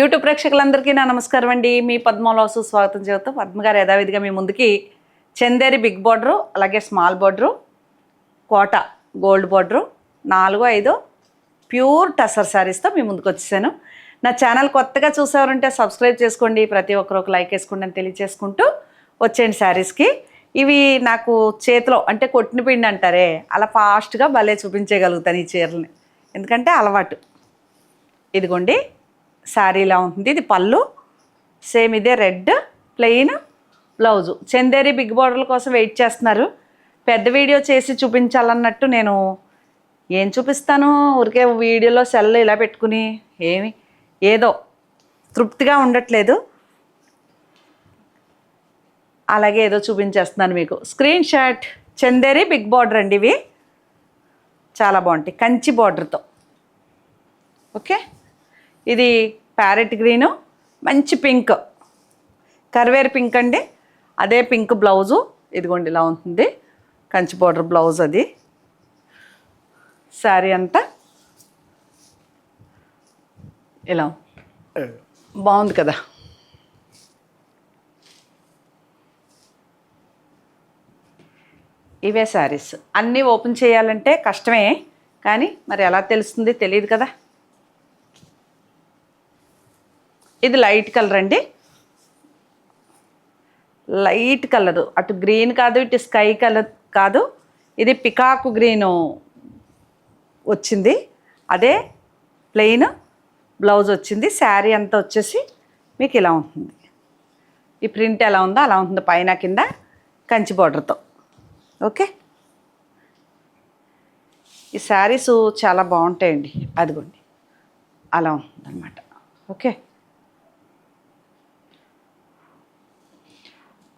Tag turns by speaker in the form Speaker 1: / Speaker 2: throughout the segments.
Speaker 1: YouTube ప్రేక్షకులందరికీ నా నమస్కారం అండి. మీ పద్మలోసు స్వాగతం చెబుతూ పద్మగారు యథావిధిగా మీ ముందుకి చందేరి బిగ్ బోర్డరు అలాగే small border Kota gold border నాలుగు ఐదు ప్యూర్ టసర్ శారీస్తో మీ ముందుకు వచ్చేసాను. నా ఛానల్ కొత్తగా చూసేవారంటే సబ్స్క్రైబ్ చేసుకోండి. ప్రతి ఒక్కరు ఒక లైక్ వేసుకోండి అని తెలియజేసుకుంటూ వచ్చేయండి శారీస్కి. ఇవి నాకు చేతిలో అంటే కొట్టిన పిండి అంటారే అలా ఫాస్ట్గా భలే చూపించగలుగుతాను ఈ చీరల్ని. ఎందుకంటే అలవాటు. ఇదిగోండి. శారీ ఇలా ఉంటుంది. ఇది పళ్ళు. సేమ్ ఇదే red plain blouse. Chanderi big బార్డర్ల కోసం వెయిట్ చేస్తున్నారు. పెద్ద వీడియో చేసి చూపించాలన్నట్టు నేను ఏం చూపిస్తాను? ఊరికే వీడియోలో సెల్ ఇలా పెట్టుకుని ఏమి? ఏదో తృప్తిగా ఉండట్లేదు. అలాగే ఏదో చూపించేస్తున్నాను మీకు. Screen shot Chanderi big border అండి ఇవి. చాలా బాగుంటాయి. కంచి బార్డర్తో. ఓకే? ఇది ప్యారెట్ గ్రీను మంచి పింక్. కరివేరు పింక్ అండి. అదే పింక్ బ్లౌజు. ఇదిగోండి ఇలా ఉంటుంది. కంచి బార్డర్ బ్లౌజ్ అది. శారీ అంతా ఇలా బాగుంది కదా. ఇవే శారీస్. అన్నీ ఓపెన్ చేయాలంటే కష్టమే కానీ మరి ఎలా తెలుస్తుంది తెలియదు కదా. ఇది లైట్ కలర్ అండి. Light colour. అటు గ్రీన్ కాదు ఇటు స్కై కలర్ కాదు. ఇది పికాకు గ్రీను వచ్చింది. అదే ప్లెయిన్ బ్లౌజ్ వచ్చింది. శారీ అంతా వచ్చేసి మీకు ఇలా ఉంటుంది. ఈ ప్రింట్ ఎలా ఉందో అలా ఉంటుంది పైన కింద కంచి బార్డర్తో. ఓకే? ఈ శారీస్ చాలా బాగుంటాయండి. అదిగోండి. అలా ఉంటుందన్నమాట. ఓకే?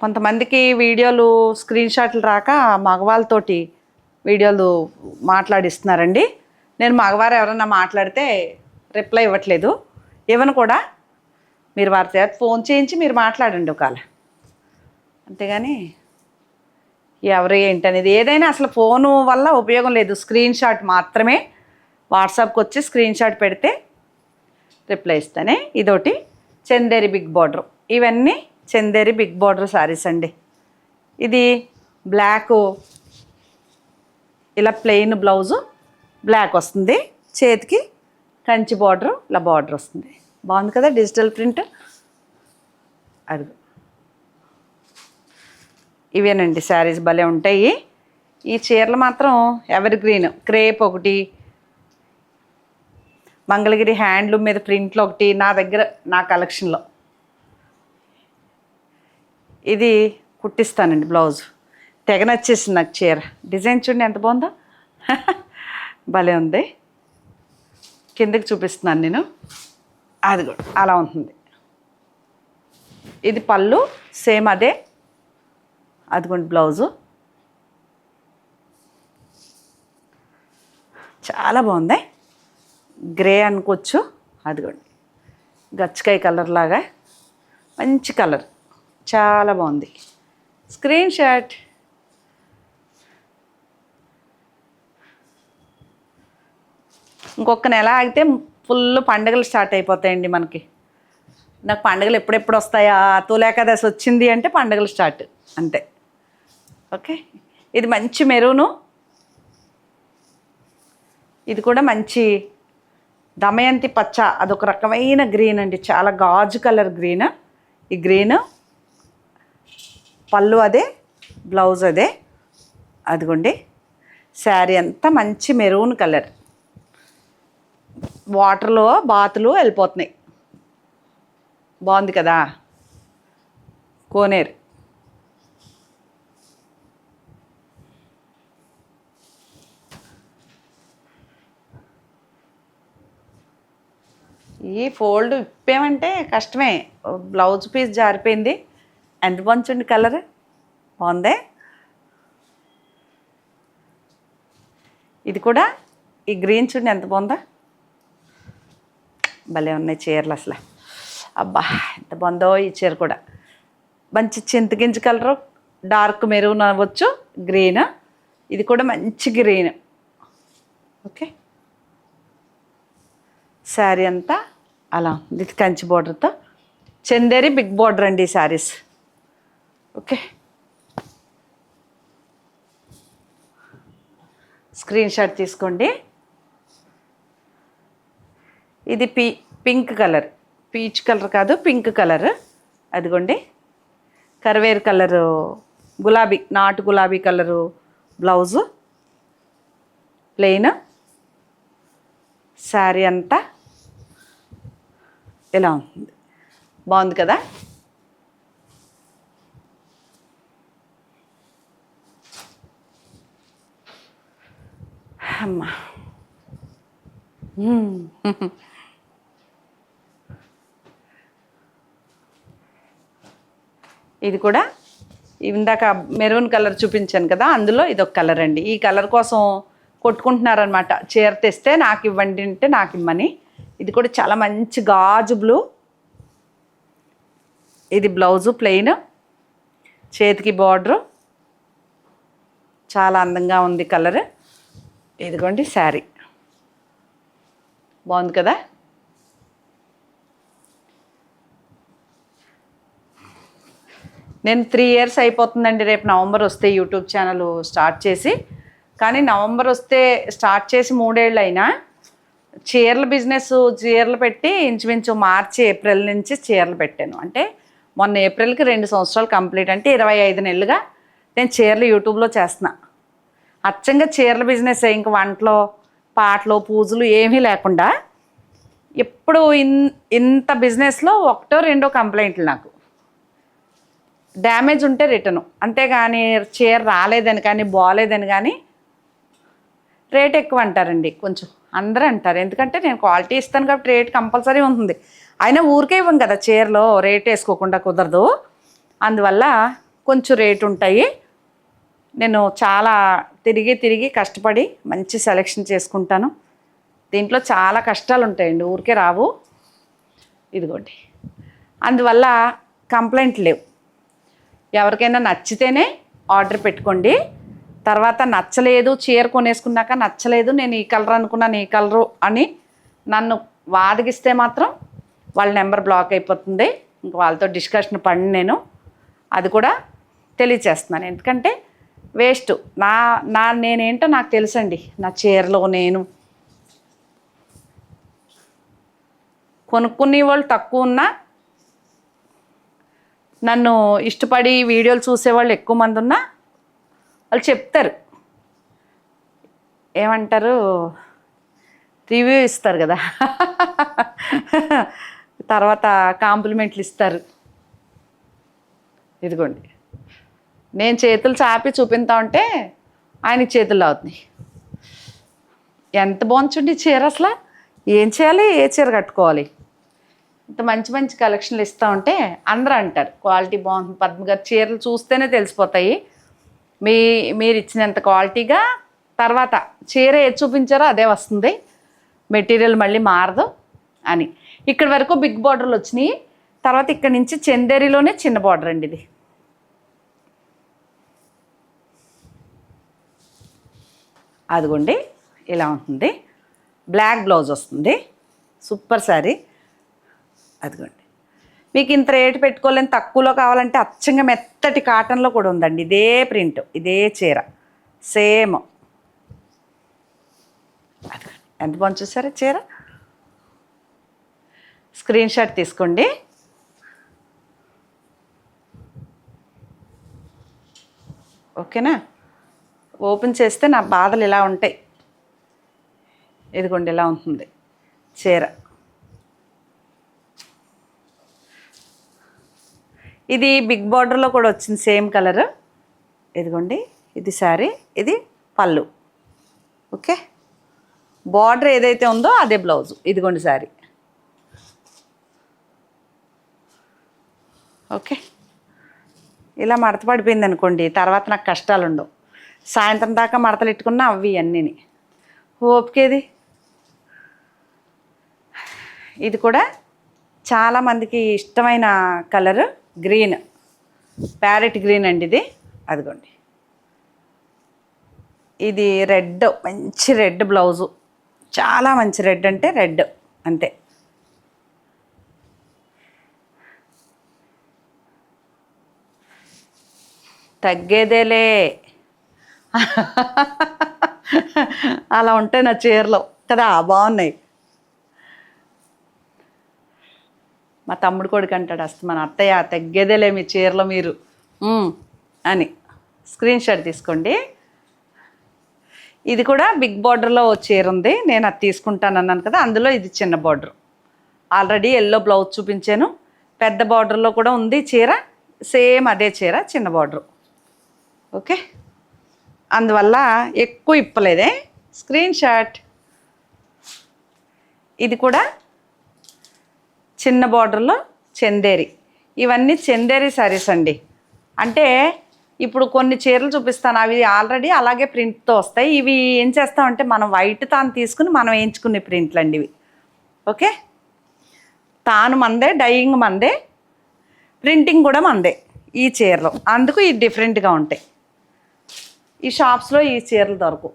Speaker 1: కొంతమందికి వీడియోలు స్క్రీన్ షాట్లు రాక మగవాళ్ళతోటి వీడియోలు మాట్లాడిస్తున్నారండి. నేను మగవారు ఎవరన్నా మాట్లాడితే రిప్లై ఇవ్వట్లేదు. ఇవ్వను కూడా మీరు వారి చేత ఫోన్ చేయించి మీరు మాట్లాడండి ఒకవేళ. అంతేగాని ఎవరు ఏంటనేది ఏదైనా అసలు ఫోను వల్ల ఉపయోగం లేదు. స్క్రీన్ షాట్ మాత్రమే వాట్సాప్కి వచ్చి స్క్రీన్ షాట్ పెడితే రిప్లై ఇస్తానే. ఇదోటి చందేరి బిగ్ బార్డర్. ఇవన్నీ చందేరి బిగ్ బార్డర్ శారీస్ అండి. ఇది బ్లాక్ ఇలా ప్లెయిన్ బ్లౌజు బ్లాక్ వస్తుంది. చేతికి కంచి బార్డర్ ఇలా బార్డర్ వస్తుంది. బాగుంది కదా డిజిటల్ ప్రింట్? అడుగు ఇవేనండి శారీస్ భలే ఉంటాయి. ఈ చీరలు మాత్రం ఎవర్ గ్రీన్ క్రేప్ ఒకటి మంగళగిరి హ్యాండ్లూమ్ మీద ప్రింట్లు ఒకటి నా దగ్గర నా కలెక్షన్లో. ఇది కుట్టిస్తానండి బ్లౌజ్. తెగ నచ్చేసింది నాకు చీర. డిజైన్ చూడండి ఎంత బాగుందో. భలే ఉంది. కిందకి చూపిస్తున్నాను నేను. అది కూడా అలా ఉంటుంది. ఇది పళ్ళు సేమ్ అదే. అదిగోండి బ్లౌజు. చాలా బాగుంది. గ్రే అనుకోవచ్చు. అదిగోండి. గచ్చకాయ కలర్ లాగా. మంచి కలర్. చాలా బాగుంది. స్క్రీన్ షాట్ ఇంకొక నెల ఆగితే ఫుల్ పండుగలు స్టార్ట్ అయిపోతాయండి మనకి. నాకు పండుగలు ఎప్పుడెప్పుడు వస్తాయా? తొలేకాదశి వచ్చింది అంటే పండుగలు స్టార్ట్. అంతే. ఓకే? ఇది మంచి మెరూను. ఇది కూడా మంచి దమయంతి పచ్చ. అదొక రకమైన గ్రీన్ అండి. చాలా గాజు కలర్ గ్రీన్. ఈ గ్రీన్ పళ్ళు అదే బ్లౌజ్ అదే. అదిగోండి. శారీ అంతా మంచి మెరూన్ కలర్. వాటర్లో బాతులు వెళ్ళిపోతున్నాయి. బాగుంది కదా? కోనేరు. ఈ ఫోల్డ్ ఇప్పేమంటే కష్టమే. బ్లౌజ్ పీస్ జారిపోయింది. ఎంత బాగుంది కలర్. బాగుందే? ఇది కూడా ఈ గ్రీన్ చూడండి ఎంత బాగుందా. భలే ఉన్నాయి చీరలు అసలు. అబ్బా ఎంత బాగుందో ఈ చీర కూడా. మంచి చింతగింజ కలరు డార్క్ మెరూన్ అవ్వచ్చు గ్రీన్. ఇది కూడా మంచి గ్రీన్. ఓకే. శారీ అంతా అలా ఇది కంచి బార్డర్తో చందేరి బిగ్ బార్డర్ అండి ఈ శారీస్. ఓకే. స్క్రీన్ షాట్ తీసుకోండి. ఇది పీ పింక్ కలర్. పీచ్ కలర్ కాదు పింక్ కలర్. అదిగోండి. కరివేరు కలరు గులాబీ నాటు గులాబీ కలరు బ్లౌజు. ప్లెయిన్. శారీ అంతా ఇలా ఉంది బాగుంది కదా? అమ్మా hmm. ఇది కూడా ఇందాక మెరూన్ కలర్ చూపించాను కదా అందులో ఇది ఒక కలర్ అండి. ఈ కలర్ కోసం కొట్టుకుంటున్నారనమాట చీర తెస్తే నాకు ఇవ్వండి అంటే నాకు ఇమ్మని. ఇది కూడా చాలా మంచి గాజు బ్లూ. ఇది బ్లౌజు ప్లెయిన్. చేతికి బార్డరు. చాలా అందంగా ఉంది కలర్. ఇదిగోండి శారీ. బాగుంది కదా? నేను త్రీ ఇయర్స్ అయిపోతుందండి రేపు నవంబర్ వస్తే యూట్యూబ్ ఛానల్ స్టార్ట్ చేసి. కానీ నవంబర్ వస్తే స్టార్ట్ చేసి మూడేళ్ళు అయినా చీరల బిజినెస్ చీరలు పెట్టి ఇంచుమించు మార్చి ఏప్రిల్ నుంచి చీరలు పెట్టాను. అంటే మొన్న ఏప్రిల్కి రెండు సంవత్సరాలు కంప్లీట్. అంటే ఇరవై ఐదు నెలలుగా నేను చీరలు యూట్యూబ్లో చేస్తున్నా. అచ్చంగా చీరల బిజినెస్ ఇంక వంటలో పాటలు పూజలు ఏమీ లేకుండా ఎప్పుడు ఇన్ ఇంత బిజినెస్లో ఒకటో రెండో కంప్లైంట్లు నాకు. డ్యామేజ్ ఉంటే రిటర్న్ అంతేగాని చీర రాలేదని కానీ బాగాలేదని కానీ రేట్ ఎక్కువ అంటారండి కొంచెం. అందరూ అంటారు. ఎందుకంటే నేను క్వాలిటీ ఇస్తాను కాబట్టి రేట్ కంపల్సరీ ఉంటుంది. అయినా ఊరికే ఇవ్వం కదా చీరలో రేట్ వేసుకోకుండా కుదరదు. అందువల్ల కొంచెం రేట్ ఉంటాయి. నేను చాలా తిరిగి తిరిగి కష్టపడి మంచి సెలెక్షన్ చేసుకుంటాను. దీంట్లో చాలా కష్టాలు ఉంటాయండి ఊరికే రావు. ఇదిగోండి. అందువల్ల కంప్లైంట్ లేవు. ఎవరికైనా నచ్చితేనే ఆర్డర్ పెట్టుకోండి. తర్వాత నచ్చలేదు చీర కొనేసుకున్నాక నచ్చలేదు నేను ఈ కలర్ అనుకున్నాను ఈ కలరు అని నన్ను వాదిగిస్తే మాత్రం వాళ్ళ నెంబర్ బ్లాక్ అయిపోతుంది. ఇంక వాళ్ళతో డిస్కషన్ పడి నేను. అది కూడా తెలియచేస్తున్నాను. ఎందుకంటే వేస్ట్. నా నా నేనేంటో నాకు తెలుసండి. నా చీరలో నేను కొనుక్కునే వాళ్ళు తక్కువ ఉన్నా నన్ను ఇష్టపడి వీడియోలు చూసేవాళ్ళు ఎక్కువ మంది ఉన్నా వాళ్ళు చెప్తారు. ఏమంటారు? రివ్యూ ఇస్తారు కదా. తర్వాత కాంప్లిమెంట్లు ఇస్తారు. ఇదిగోండి. నేను చేతులు చాపి చూపిస్తా ఉంటే ఆయన చేతులు అవుతున్నాయి. ఎంత బాగుంచుండి చీర అసలు. ఏం చేయాలి? ఏ చీర కట్టుకోవాలి? ఇంత మంచి మంచి కలెక్షన్లు ఇస్తూ ఉంటే అందరూ అంటారు క్వాలిటీ బాగుంది. పద్మ గారు చీరలు చూస్తేనే తెలిసిపోతాయి. మీ మీరు ఇచ్చినంత క్వాలిటీగా తర్వాత చీర ఏది చూపించారో అదే వస్తుంది. మెటీరియల్ మళ్ళీ మారదు అని. ఇక్కడ వరకు బిగ్ బార్డర్లు వచ్చినాయి. తర్వాత ఇక్కడ నుంచి చందేరిలోనే చిన్న బార్డర్ అండి ఇది. అదిగోండి ఇలా ఉంటుంది. బ్లాక్ బ్లౌజ్ వస్తుంది. సూపర్ శారీ అదిగోండి. మీకు ఇంత రేటు పెట్టుకోలేని తక్కువలో కావాలంటే అచ్చంగా మెత్తటి కాటన్లో కూడా ఉందండి. ఇదే ప్రింట్ ఇదే చీర. సేమ్ ఎంత బాగుంది చూసారా చీర? స్క్రీన్ షాట్ తీసుకోండి. ఓకేనా ఓపెన్ చేస్తే నా బాధలు ఇలా ఉంటాయి. ఇదిగోండి ఇలా ఉంటుంది. చీర. ఇది బిగ్ బార్డర్లో కూడా వచ్చింది సేమ్ కలర్. ఇదిగోండి ఇది శారీ ఇది పళ్ళు. ఓకే? బార్డర్ ఏదైతే ఉందో అదే బ్లౌజు. ఇదిగోండి శారీ. ఓకే? ఇలా మడత పడిపోయింది అనుకోండి తర్వాత నాకు కష్టాలు ఉండవు సాయంత్రం దాకా మడతలు ఇట్టుకున్నా అవి అన్నీని. ఓపికేది? ఇది కూడా చాలామందికి ఇష్టమైన కలర్ గ్రీన్. ప్యారెట్ గ్రీన్ అండి ఇది. అదిగోండి. ఇది రెడ్ మంచి రెడ్ బ్లౌజు. చాలా మంచి రెడ్ అంటే రెడ్ అంతే. తగ్గేదేలే. అలా ఉంటాయి నా చీరలో. కదా బాగున్నాయి. మా తమ్ముడు కొడుకు అంటాడు అసలు మన అత్తయ్య తగ్గేదేలే మీ చీరలో మీరు. అని. స్క్రీన్ షాట్ తీసుకోండి. ఇది కూడా బిగ్ బార్డర్లో చీర ఉంది. నేను అది తీసుకుంటాను అన్నాను కదా అందులో ఇది చిన్న బార్డర్. ఆల్రెడీ ఎల్లో బ్లౌజ్ చూపించాను. పెద్ద బార్డర్లో కూడా ఉంది చీర. సేమ్ అదే చీర చిన్న బార్డర్. ఓకే? అందువల్ల ఎక్కువ ఇప్పలేదే. Screen shot. ఇది కూడా చిన్న బార్డర్లో చందేరి. ఇవన్నీ చందేరి శారీస్ అండి. అంటే ఇప్పుడు కొన్ని చీరలు చూపిస్తాను. అవి ఆల్రెడీ అలాగే ప్రింట్తో వస్తాయి. ఇవి ఏం చేస్తామంటే మనం వైట్ తాను తీసుకుని మనం వేయించుకునే ప్రింట్లు అండి ఇవి. ఓకే? తాను మందే డైయింగ్ మందే ప్రింటింగ్ కూడా మందే ఈ చీరలు. అందుకు ఇది డిఫరెంట్గా ఉంటాయి. ఈ షాప్స్లో ఈ చీరలు దొరకవు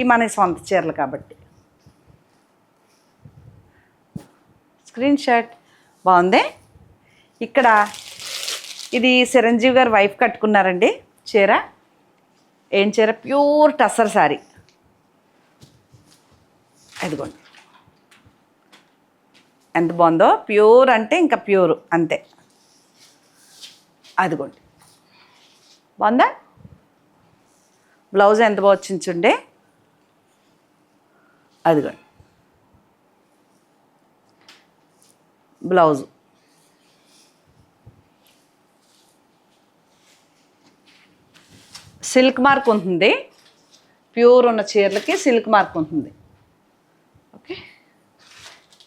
Speaker 1: ఈ మన సొంత చీరలు కాబట్టి. Screen shot. బాగుంది ఇక్కడ ఇది చిరంజీవి గారు వైఫ్ కట్టుకున్నారండి చీర. ఏం చీర? ప్యూర్ టసర్ శారీ అదిగోండి. ఎంత బాగుందో ప్యూర్ అంటే ఇంకా ప్యూర్ అంతే. అదిగోండి. బాగుందా బ్లౌజ్ ఎంత బాగా అదిగోండి. బ్లౌజు. సిల్క్ మార్క్ ఉంటుంది. ప్యూర్ ఉన్న చీరలకి సిల్క్ మార్క్ ఉంటుంది. ఓకే.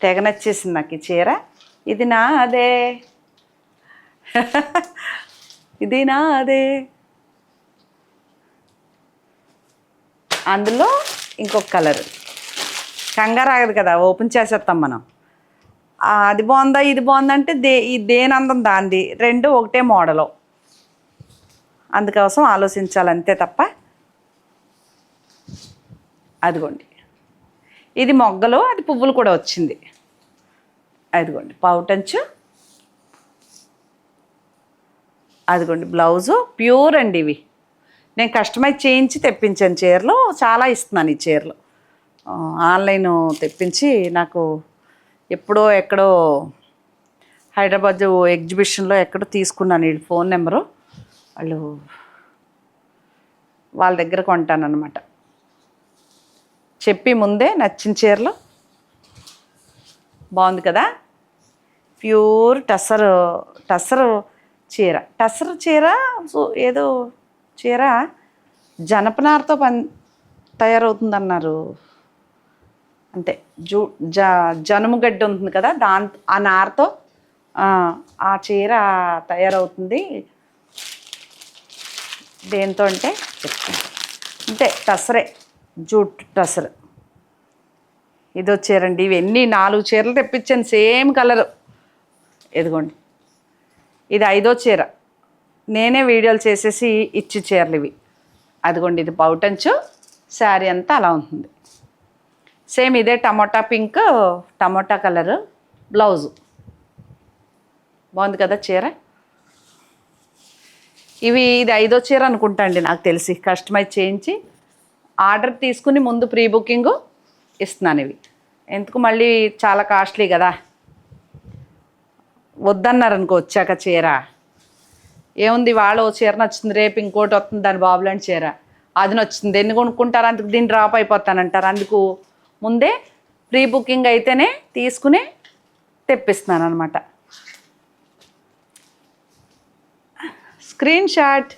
Speaker 1: తెగ నచ్చేసింది నాకు ఈ చీర. ఇది నా అదే ఇది నా అదే అందులో ఇంకొక కలర్. కంగారు ఆగదు కదా ఓపెన్ చేసేస్తాం మనం. అది బాగుందా ఇది బాగుందంటే దే ఈ దేని అందం దాంది రెండు ఒకటే మోడలు. అందుకోసం ఆలోచించాలి అంతే తప్ప అదిగోండి. ఇది మొగ్గలు అది పువ్వులు కూడా వచ్చింది. అదిగోండి పౌటంచు అదిగోండి బ్లౌజు ప్యూర్ అండి ఇవి. నేను కస్టమైజ్ చేయించి తెప్పించాను చీరలు. చాలా ఇస్తున్నాను ఈ చీరలు. ఆన్లైన్ తెప్పించి నాకు ఎప్పుడో ఎక్కడో హైదరాబాద్ ఎగ్జిబిషన్లో ఎక్కడో తీసుకున్నాను వీళ్ళు ఫోన్ నెంబరు. వాళ్ళు వాళ్ళ దగ్గర కొంటానన్నమాట. చెప్పి ముందే నచ్చిన చీరలు. బాగుంది కదా? ప్యూర్ టసర్ టసర్ చీర. టసరు చీర సో- ఏదో చీర జనపనారతో పని తయారవుతుందన్నారు. అంతే జూ జ జనుము గడ్డి ఉంటుంది కదా దాని ఆ నారతో ఆ, చీర తయారవుతుంది. దేంతో అంటే చెప్తాను అంతే టసరే జూట్ టసర్. ఇది వచ్చారండి ఇవన్నీ నాలుగు చీరలు తెప్పించాను సేమ్ కలర్. ఇదిగోండి. ఇది ఐదో చీర. నేనే వీడియోలు చేసేసి ఇచ్చి చీరలు ఇవి. అదిగోండి ఇది పౌటంచు శారీ అంతా అలా ఉంటుంది. సేమ్ ఇదే tomato pink tomato colour blouse. బాగుంది కదా చీర? ఇవి ఇది ఐదో చీర అనుకుంటా అండి నాకు తెలిసి కస్టమైజ్ చేయించి ఆర్డర్ తీసుకుని ముందు ప్రీ బుకింగ్ ఇస్తున్నాను ఇవి. ఎందుకు మళ్ళీ చాలా కాస్ట్లీ కదా? వద్దన్నారు అనుకో వచ్చాక చీర. ఏముంది వాళ్ళు చీర నచ్చింది రేపు ఇంకోటి వస్తుంది దాని బాబులాంటి చీర. అది నచ్చింది. ఎన్ని కొనుక్కుంటారు అందుకు దీన్ని డ్రాప్ అయిపోతానంటారు. అందుకు ముందే ప్రీ బుకింగ్ అయితేనే తీసుకుని తెప్పిస్తున్నాను అనమాట స్క్రీన్ షాట్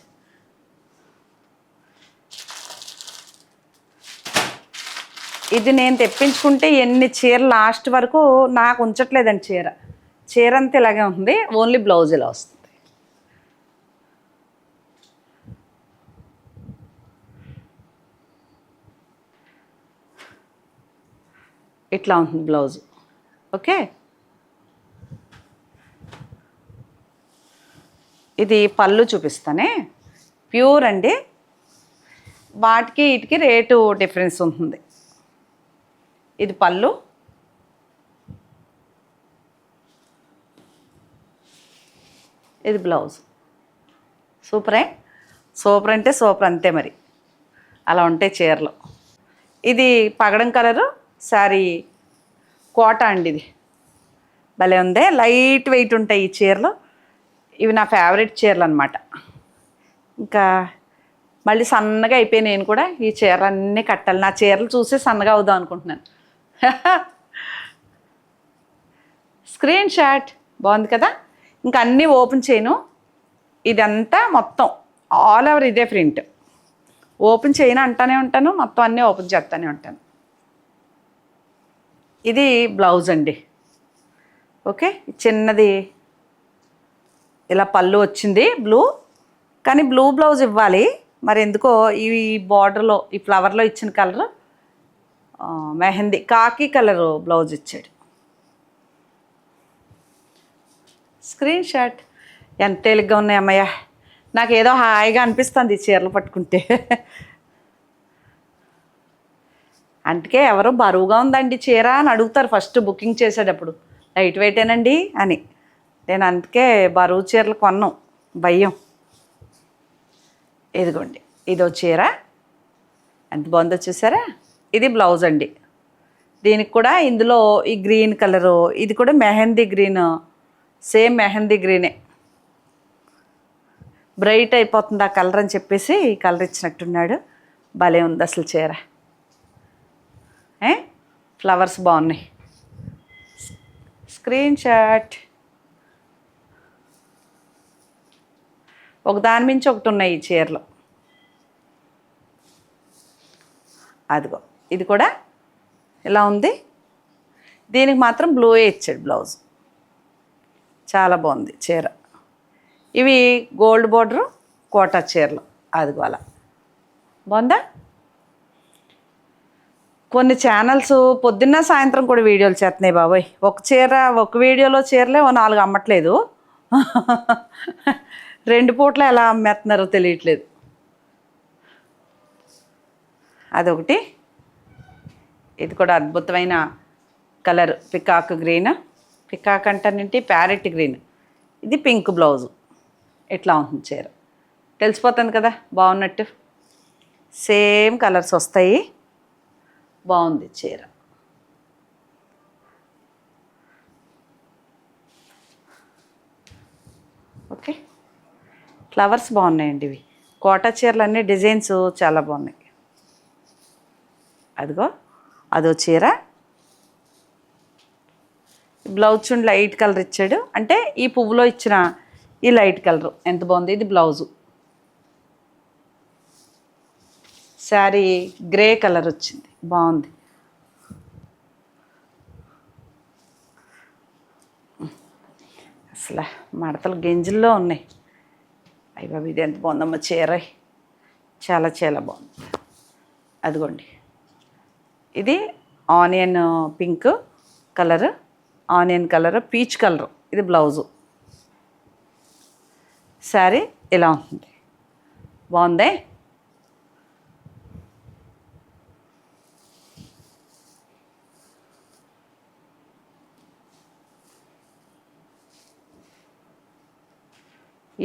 Speaker 1: ఇది నేను తెప్పించుకుంటే ఎన్ని చీరలు లాస్ట్ వరకు నాకు ఉంచట్లేదండి చీర. చీర అంతా ఇలాగే ఉంది. ఓన్లీ బ్లౌజ్ ఇలా వస్తుంది. ఇట్లా ఉంటుంది బ్లౌజ్. ఓకే? ఇది పళ్ళు చూపిస్తానే. ప్యూర్ అండి. వాటికి వీటికి రేటు డిఫరెన్స్ ఉంటుంది. ఇది పళ్ళు. ఇది బ్లౌజ్. సూపరే? సూపర్ అంటే సూపర్ అంతే మరి. అలా ఉంటాయి చీరలు. ఇది పగడం కలరు సారీ కోట అండి ఇది. భలే ఉంది. లైట్ వెయిట్ ఉంటాయి ఈ చీరలు. ఇవి నా ఫేవరెట్ చీరలు అనమాట ఇంకా మళ్ళీ సన్నగా అయిపోయి నేను కూడా ఈ చీరలన్నీ కట్టాలి. నా చీరలు చూసి సన్నగా అవుదాం అనుకుంటున్నాను. Screen shot. బాగుంది కదా? ఇంకా అన్నీ ఓపెన్ చేయను. ఇదంతా మొత్తం ఆల్ ఓవర్ ఇదే ప్రింట్. ఓపెన్ చేయను అంటానే ఉంటాను. మొత్తం అన్నీ ఓపెన్ చేస్తానే ఉంటాను. ఇది బ్లౌజ్ అండి. ఓకే? చిన్నది ఇలా పళ్ళు వచ్చింది బ్లూ. కానీ బ్లూ బ్లౌజ్ ఇవ్వాలి. మరి ఎందుకో ఈ బార్డర్లో ఈ ఫ్లవర్లో ఇచ్చిన colour mehndi khaki colour blouse ఇచ్చాడు. Screen shot. ఎంత తేలిగ్గా ఉన్నాయి అమ్మయ్య. నాకు ఏదో హాయిగా అనిపిస్తుంది ఈ చీరలు పట్టుకుంటే. అందుకే ఎవరో బరువుగా ఉందండి చీర అని అడుగుతారు ఫస్ట్ బుకింగ్ చేసేటప్పుడు. లైట్ వెయిటేనండి అని. నేను అందుకే బరువు చీరలు కొన్నాం. భయం. ఇదిగోండి. ఇదో చీర. ఎంత బాగుందో చూసారా? ఇది బ్లౌజ్ అండి. దీనికి కూడా ఇందులో ఈ గ్రీన్ కలరు ఇది కూడా మెహందీ గ్రీన్ సేమ్ మెహందీ గ్రీనే బ్రైట్ అయిపోతుంది ఆ కలర్ అని చెప్పేసి ఈ కలర్ ఇచ్చినట్టున్నాడు. భలే ఉంది అసలు చీర. ఫ్లవర్స్ బాగున్నాయి. స్క్రీన్ షాట్ ఒక దాని మించి ఒకటి ఉన్నాయి ఈ చీరలు. అదిగో ఇది కూడా ఇలా ఉంది? దీనికి మాత్రం బ్లూయే ఇచ్చాడు బ్లౌజ్ చాలా బాగుంది చీర. ఇవి గోల్డ్ బోర్డరు కోటా చీరలు. అదిగో అలా. బాగుందా? కొన్ని ఛానల్స్ పొద్దున్న సాయంత్రం కూడా వీడియోలు చేస్తున్నాయి బాబాయ్. ఒక చీర ఒక వీడియోలో చీరలే ఓ నాలుగు అమ్మట్లేదు. రెండు పూట్ల ఎలా అమ్మేస్తున్నారో తెలియట్లేదు. అదొకటి. ఇది కూడా అద్భుతమైన కలర్. Peacock green. పికాక్ అంటానంటే ప్యారెట్ గ్రీన్. ఇది పింక్ బ్లౌజు. ఇట్లా ఉంటుంది చీర. తెలిసిపోతుంది కదా? బాగున్నట్టు. సేమ్ కలర్స్ వస్తాయి. బాగుంది చీర. ఓకే. ఫ్లవర్స్ బాగున్నాయండి ఇవి. కోటా చీరలు అన్ని డిజైన్స్ చాలా బాగున్నాయి. అదిగో అదో చీర. బ్లౌజ్ చూడండి లైట్ కలర్ ఇచ్చాడు. అంటే ఈ పువ్వులో ఇచ్చిన ఈ లైట్ కలర్. ఎంత బాగుంది? ఇది బ్లౌజు. శారీ గ్రే కలర్ వచ్చింది. బాగుంది. అసలు మడతలు గింజల్లో ఉన్నాయి. అయ్యి బాబు ఇది ఎంత బాగుందమ్మా చీర. చాలా చాలా బాగుంది. అదిగోండి. ఇది onion pink colour onion colour peach colour. ఇది బ్లౌజు. శారీ ఇలా ఉంటుంది. బాగుందే?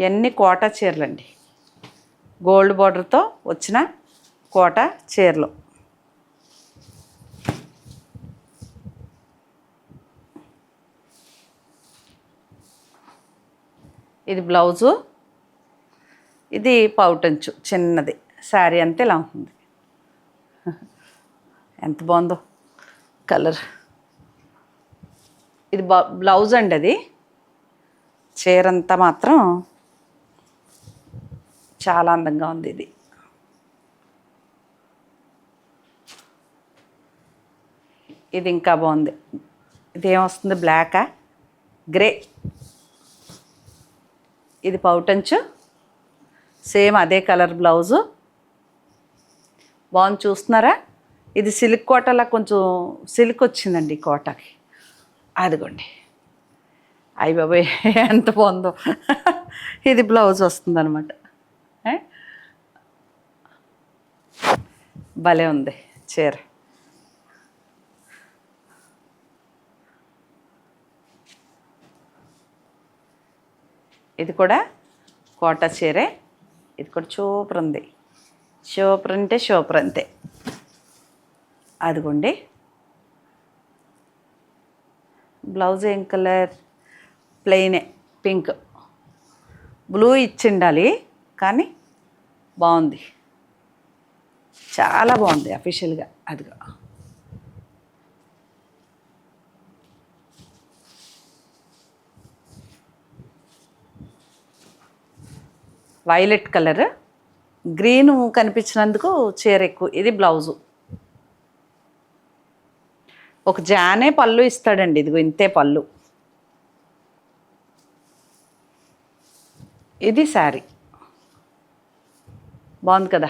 Speaker 1: ఇవన్నీ కోట చీరలండి. గోల్డ్ బార్డర్తో వచ్చిన కోట చీరలు. ఇది బ్లౌజు. ఇది పౌటంచు చిన్నది. శారీ అంతే ఇలా ఉంటుంది. ఎంత బాగుందో కలర్. ఇది బ్లౌజ్ అండి అది. చీర అంతా మాత్రం చాలా అందంగా ఉంది ఇది. ఇది ఇంకా బాగుంది. ఇది ఏమొస్తుంది? బ్లాకా గ్రే ఇది పౌటంచు. సేమ్ అదే కలర్ బ్లౌజు. బాగుంది చూస్తున్నారా? ఇది సిల్క్ కోటలా కొంచెం సిల్క్ వచ్చిందండి ఈ కోటకి. అదిగోండి. అయ్య బాబాయ్ ఎంత బాగుందో. ఇది బ్లౌజ్ వస్తుందన్నమాట. భలే ఉంది చీర. ఇది కూడా కోట చీరే ఇది కూడా సూపర్ ఉంది. సూపర్ అంటే సూపర్ అంతే. అదిగోండి. బ్లౌజ్ ఏం కలర్? ప్లెయినే పింక్. బ్లూ ఇచ్చిండాలి. కానీ బాగుంది. చాలా బాగుంది అఫీషియల్గా అదిగా. Violet colour. గ్రీన్ కనిపించినందుకు చీర ఎక్కువ. ఇది బ్లౌజు. ఒక జానే పళ్ళు ఇస్తాడండి. ఇదిగో ఇంతే పళ్ళు. ఇది శారీ. బాగుంది కదా?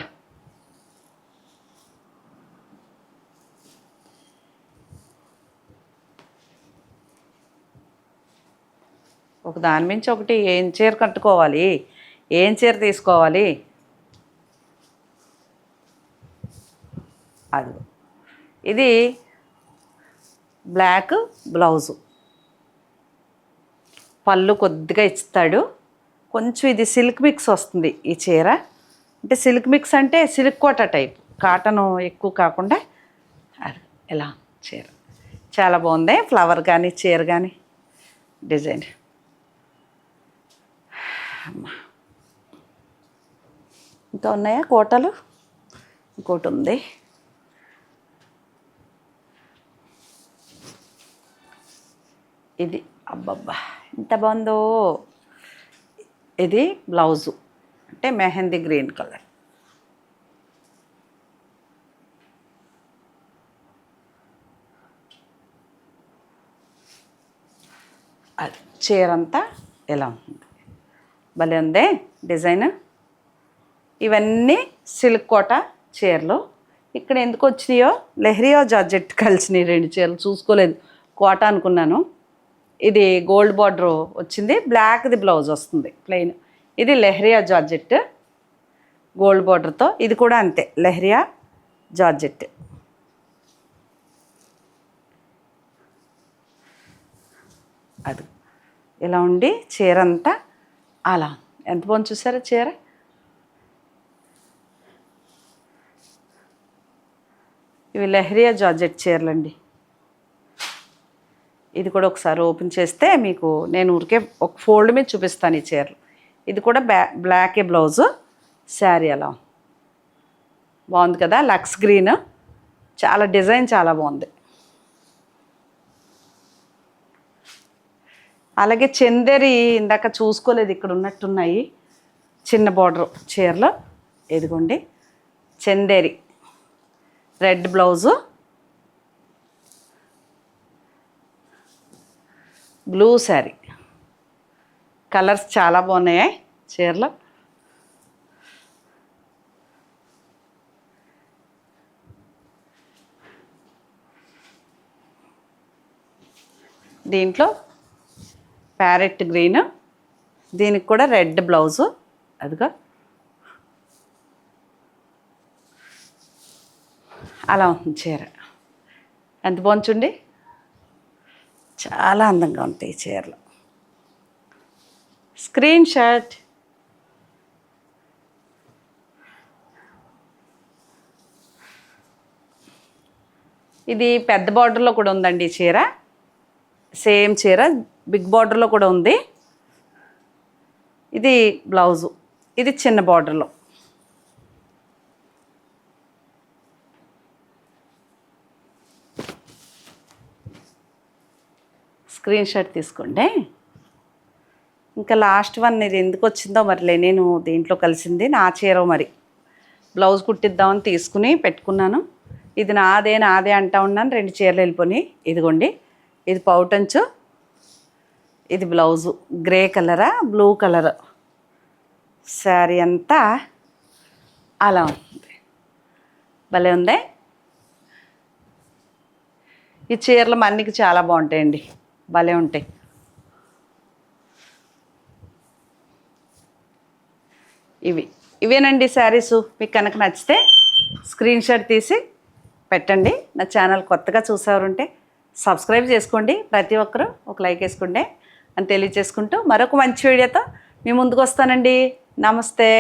Speaker 1: ఒక దాని మించి ఒకటి ఏం చీర కట్టుకోవాలి? ఏం చీర తీసుకోవాలి? అది ఇది బ్లాక్ బ్లౌజు. పళ్ళు కొద్దిగా ఇస్తాడు. కొంచెం ఇది సిల్క్ మిక్స్ వస్తుంది ఈ చీర. అంటే సిల్క్ మిక్స్ అంటే సిల్క్ కోట టైప్ కాటన్ ఎక్కువ కాకుండా ఎలా చీర. చాలా బాగుంది ఫ్లవర్ కానీ చీర కానీ డిజైన్. ఇంకా ఉన్నాయా కోటలు? ఇంకోటి ఉంది. ఇది అబ్బబ్బా ఎంత బాగుందో. ఇది బ్లౌజు. అంటే మెహందీ గ్రీన్ కలర్. చీర అంతా ఎలా ఉంది భలే ఉందే డిజైన్. ఇవన్నీ సిల్క్ కోట చీరలు. ఇక్కడ ఎందుకు వచ్చినాయో? లెహరియో జార్జెట్ కలిసినాయి రెండు చీరలు. చూసుకోలేదు. కోట అనుకున్నాను. ఇది గోల్డ్ బార్డర్ వచ్చింది. బ్లాక్ది బ్లౌజ్ వస్తుంది. ప్లెయిన్. ఇది లెహరియా జార్జెట్. గోల్డ్ బార్డర్తో ఇది కూడా అంతే లెహరియా జార్జెట్. అది ఇలా ఉండి చీర అంతా అలా. ఎంత బాగుంది చూసారా చీర? ఇవి లెహరియా జార్జెట్ చీరలండి. ఇది కూడా ఒకసారి ఓపెన్ చేస్తే మీకు నేను ఊరికే ఒక ఫోల్డ్ మీద చూపిస్తాను ఈ చీరలు. ఇది కూడా బ్లా బ్లాకే బ్లౌజు శారీ అలా. బాగుంది కదా? లక్స్ గ్రీన్ చాలా డిజైన్ చాలా బాగుంది. అలాగే చందేరి ఇందాక చూసుకోలేదు ఇక్కడ ఉన్నట్టున్నాయి. చిన్న బార్డర్ చీరలు. ఇదిగోండి. Chanderi. Red blouse blue sari colours చాలా బాగున్నాయి చీరలు? దీంట్లో ప్యారెట్ గ్రీన్ దీనికి కూడా రెడ్ బ్లౌజు అదిగా. అలా ఉంది చీర. ఎంత బాగుంచుండి చాలా అందంగా ఉంటాయి చీరలు. Screen shot. ఇది పెద్ద బార్డర్లో కూడా ఉందండి ఈ చీర. సేమ్ చీర బిగ్ బార్డర్లో కూడా ఉంది. ఇది బ్లౌజు. ఇది చిన్న బార్డర్లో. స్క్రీన్ షాట్ తీసుకోండి. ఇంకా లాస్ట్ వన్ ఇది ఎందుకు వచ్చిందో మరిలే నేను దీంట్లో కలిసింది నా చీర మరి. బ్లౌజ్ కుట్టిద్దామని తీసుకుని పెట్టుకున్నాను. ఇది నాదే నాదే అంటా ఉన్నాను రెండు చీరలు వెళ్ళిపోయి ఇదిగోండి ఇది పౌటంచు ఇది బ్లౌజు. గ్రే కలరా బ్లూ కలర్. శారీ అంతా అలా ఉంది. భలే ఉందే? ఈ చీరలు మన్నికి చాలా బాగుంటాయండి. భలే ఉంటాయి. ఇవి. ఇవేనండి శారీసు? మీకు కనుక నచ్చితే స్క్రీన్ షాట్ తీసి పెట్టండి. నా ఛానల్ కొత్తగా చూసేవారుంటే సబ్స్క్రైబ్ చేసుకోండి. ప్రతి ఒక్కరూ ఒక లైక్ వేసుకోండి అని తెలియజేసుకుంటూ మరొక మంచి వీడియోతో మీ ముందుకు వస్తానండి. నమస్తే.